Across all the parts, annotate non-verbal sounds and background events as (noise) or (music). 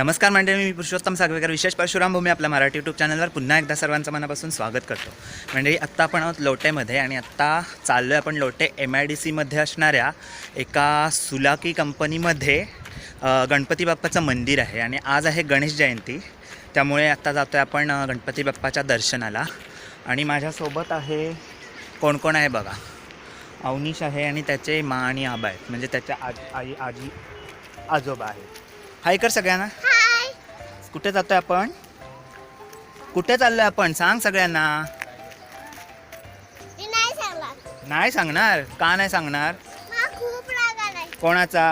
नमस्कार मंडळी मी पुरुषोत्तम सागवेकर. विशेष परशुराम भूमी आपल्या मराठी यूट्यूब चॅनलवर पुन्हा एकदा सर्वांचं मनापासून स्वागत करतो. मंडळी आत्ता आपण आहोत लोटेमध्ये आणि आत्ता चाललो आहे आपण लोटे एम आय डी सीमध्ये असणाऱ्या एका सुलाकी कंपनीमध्ये गणपती बाप्पाचं मंदिर आहे आणि आज आहे गणेश जयंती. त्यामुळे आत्ता जातो आहे आपण गणपती बाप्पाच्या दर्शनाला. आणि माझ्यासोबत आहे कोण कोण आहे बघा? अवनीश आहे आणि त्याचे मा आणि आबा आहेत. म्हणजे त्याच्या आज आई आजी आजोबा आहेत. हाय कर सगळ्यांना. कुठे जातोय आपण? कुठे चाललोय आपण? सांग सगळ्यांना. मी नाही सांगणार. नाही सांगणार? का नाही सांगणार? मला खूप राग आलाय. कोणाचा?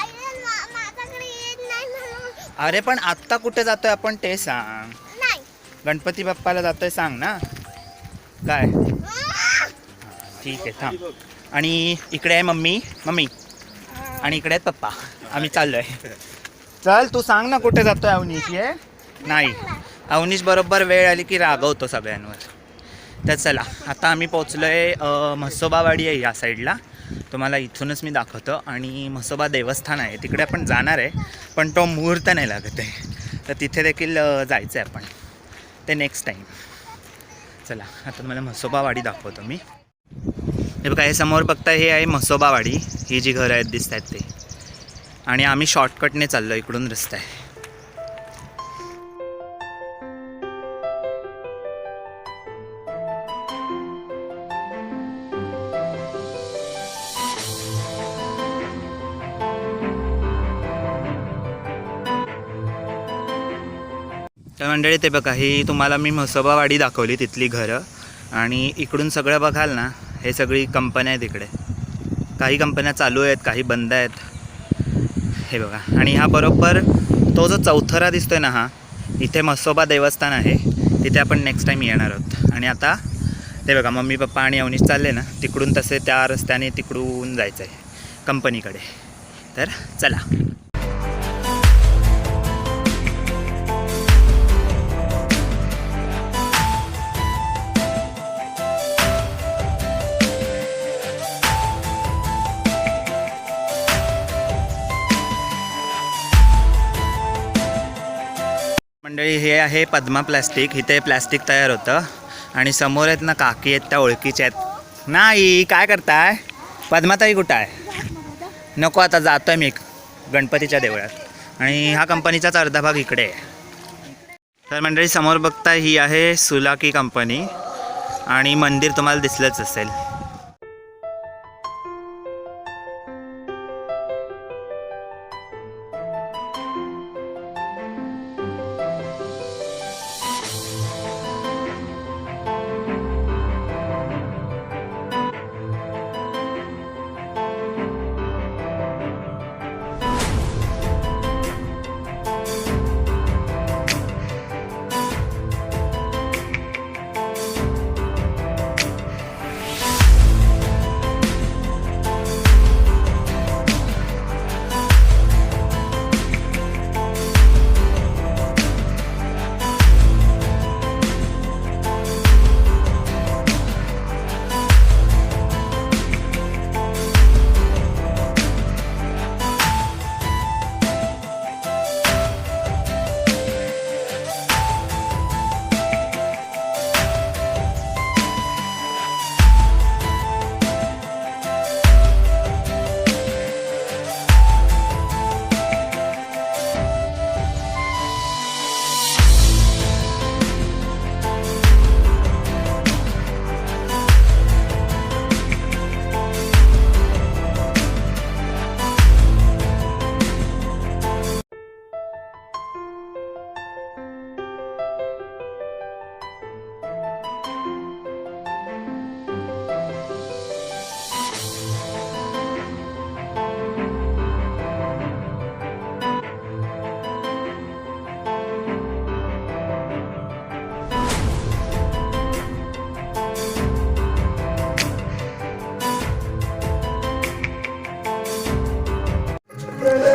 आईला मा- माझ्याकडे येत नाही म्हणून. अरे पण आत्ता कुठे जातोय आपण ते सांग. नाही. गणपती बाप्पाला जातोय सांग ना. काय? ठीक आहे थांब. आणि इकडे आहे मम्मी. मम्मी. आणि इकडे आहेत पप्पा. आम्ही चाललोय. चल तू सांग ना कुठे जातोय अवनीश ये? नाही. अवनीश बरोबर वेळ आली की रागवतो सगळ्यांवर. तर चला आता आम्ही पोचलो आहे म्हसोबावाडी आहे या साईडला. तुम्हाला इथूनच मी दाखवतो. आणि म्हसोबा देवस्थान आहे. तिकडे आपण जाणार आहे पण तो मुहूर्त नाही लागत आहे. तर तिथे देखील जायचं आहे आपण. ते नेक्स्ट टाईम चला आता तुम्हाला म्हसोबावाडी दाखवतो मी. हे बघा हे समोर बघता हे आहे म्हसोबावाडी. ही जी घरं आहेत दिसत आहेत ते. आणि आम्ही शॉर्टकटने चाललो इकडून रस्ता आहे तर मंडळी ते बघा ही तुम्हाला मी म्हसोबावाडी दाखवली तिथली घरं. आणि इकडून सगळं बघाल ना हे सगळी कंपन्या आहेत इकडे. काही कंपन्या चालू आहेत काही बंद आहेत. हे बघा. आणि हा बरोबर तो जो चौथरा दिसतोय ना हा इथे म्हसोबा देवस्थान आहे. तिथे आपण नेक्स्ट टाईम येणार आहोत. आणि आता ते बघा मम्मी पप्पा आणि अवनीश चालले ना तिकडून तसे त्या रस्त्याने तिकडून जायचं आहे कंपनीकडे. तर चला. मंडळी हे आहे पद्मा प्लॅस्टिक. इथे प्लॅस्टिक तयार होतं. आणि समोर आहेत ना काकी आहेत त्या ओळखीच्या आहेत. नाही काय करताय? पद्माताई कुठं आहे? नको आता जातो आहे मी गणपतीच्या देवळात. आणि हा कंपनीचाच अर्धा भाग इकडे आहे. तर मंडळी समोर बघताय ही आहे सुलाकी कंपनी. आणि मंदिर तुम्हाला दिसलंच असेल.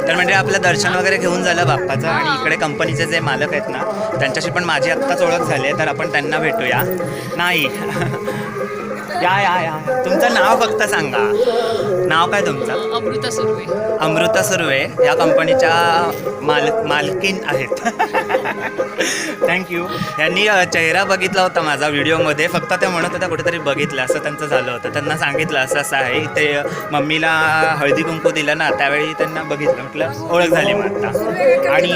तर म्हणजे आपलं दर्शन वगैरे घेऊन झालं बाप्पाचं आणि इकडे कंपनीचे जे मालक आहेत ना त्यांच्याशी पण माझी आत्ताच ओळख झाली आहे तर आपण त्यांना भेटूया. नाही. (laughs) या या या. तुमचं नाव फक्त सांगा. नाव काय तुमचं? अमृता सुर्वे. अमृता सुर्वे. या कंपनीच्या माल मालकीन आहेत. (laughs) थँक्यू यांनी अ, चेहरा बघितला होता माझा व्हिडिओमध्ये. फक्त ते म्हणत होत्या कुठेतरी बघितलं असं त्यांचं झालं होतं. त्यांना सांगितलं असं असं आहे. ते मम्मीला हळदी कुंकू दिलं ना त्यावेळी त्यांना बघितलं. म्हटलं ओळख झाली मग आता. आणि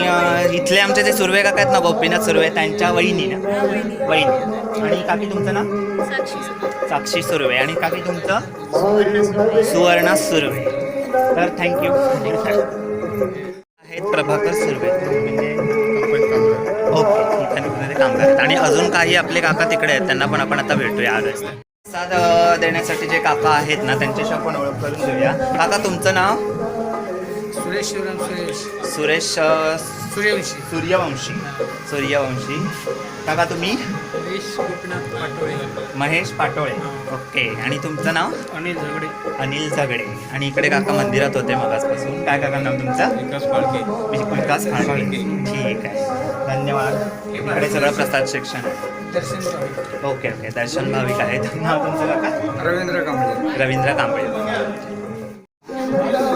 इथले आमचे जे सुर्वे काका आहेत ना गोपीनाथ सुर्वे त्यांच्या वहिनी ना. वहिनी. आणि काकी तुमचं ना साक्षी सुर्वे. आणि काकी तुमचं? सुवर्णा सुर्वे. तर थँक्यू अजून काही आपले काका तिकडे आहेत त्यांना पण आपण आता भेटूया आज. प्रसाद देण्यासाठी जे काका आहेत ना त्यांच्याशी आपण ओळख करून घेऊया. काका तुमचं नाव? सुरेश शिवराम सुरेश. सुरेश सूर्यवंशी. सूर्यवंशी. सूर्यवंशी. काका तुम्ही? सुरेश गोपीनाथ पाटोळे. महेश पाटोळे. ओके. आणि तुमचं नाव? अनिल झगडे. अनिल झगडे. आणि इकडे काका मंदिरात होते मगासपासून. काय काका नाव तुमचं? विकास पाळके विकास खांडे ठीक आहे. धन्यवाद. इकडे सगळं प्रसाद शिक्षण आहे. Okay okay. दर्शन भाविक आहेत नाव तुमचं काका? रवींद्र कांबळे. रवींद्र कांबळे.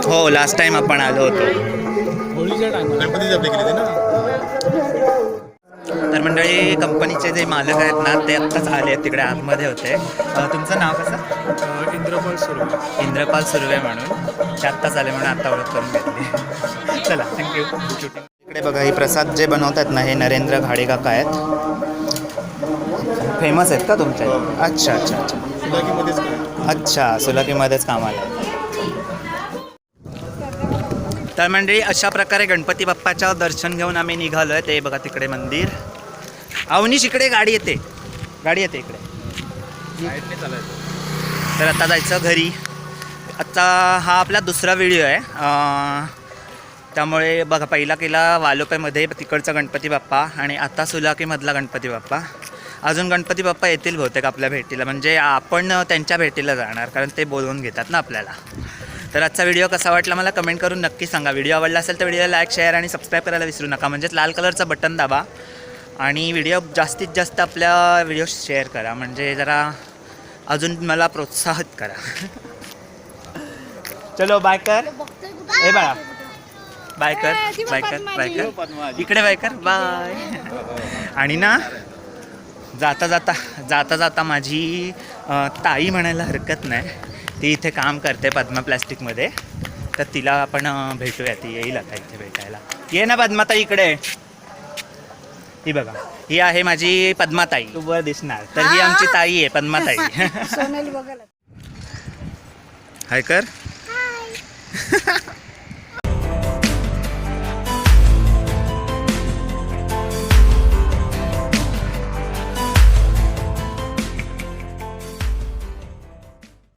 हो लास्ट टाइम आपण आलो होतो. होळीच्या टायमाला गणपतीची आपली केली ना? तर मंडळी कंपनीचे जे मालक आहेत ना ते आत्ताच आले आहेत तिकडे आतमध्ये होते. तुमचं नाव कसं? इंद्रपाल सुर्वे. इंद्रपाल सुर्वे म्हणून. ते आत्ताच आले म्हणून आत्ता ओळख करून घेतली. चला थँक्यू इकडे बघा ही प्रसाद जे बनवतात ना हे नरेंद्र घाडे काका आहेत. फेमस आहेत का तुमच्या इथे? अच्छा अच्छा अच्छा. सुलाकीमध्येच अच्छा सुलकीमध्येच कामाला. आहे. तर मंडळी अशा प्रकारे गणपती बाप्पाच्या दर्शन घेऊन आम्ही निघालो आहे ते बघा तिकडे मंदिर. अवनीश इकडे गाडी येते. गाडी येते इकडे. तर आता जायचं घरी. आता हा आपला दुसरा व्हिडिओ आहे. त्यामुळे बघा पहिला केला वालोपेमध्ये तिकडचा गणपती बाप्पा आणि आता सुलाकीमधला गणपती बाप्पा. अजून गणपती बाप्पा येतील बहुतेक आपल्या भेटीला. म्हणजे आपण त्यांच्या भेटीला जाणार कारण ते बोलवून घेतात ना आपल्याला. तर आजचा व्हिडिओ कसा वाटला मला कमेंट करून नक्की सांगा. व्हिडिओ आवडला असेल तर व्हिडिओला लाईक शेअर आणि सबस्क्राईब करायला विसरू नका. म्हणजेच लाल कलरचं बटन दाबा आणि व्हिडिओ जास्तीत जास्त आपल्या व्हिडिओ शेअर करा. म्हणजे जरा अजून मला प्रोत्साहित करा. चलो बाय कर. ए बाळा बाय कर. बाय कर. बाय कर. इकडे बाय कर. बाय आणि ना जाता जाता जाता जाता माझी ताई म्हणायला हरकत नाही. ती इथे काम करते पद्मा प्लॅस्टिकमध्ये. तर तिला आपण भेटूया. ती येईल आता इथे भेटायला. ये ना पद्माताई इकडे. ही बघा. ही आहे माझी पद्माताई. तू वर दिसणार. तर ही आमची ताई आहे पद्माताई. (laughs) हाय कर. हाय. (laughs)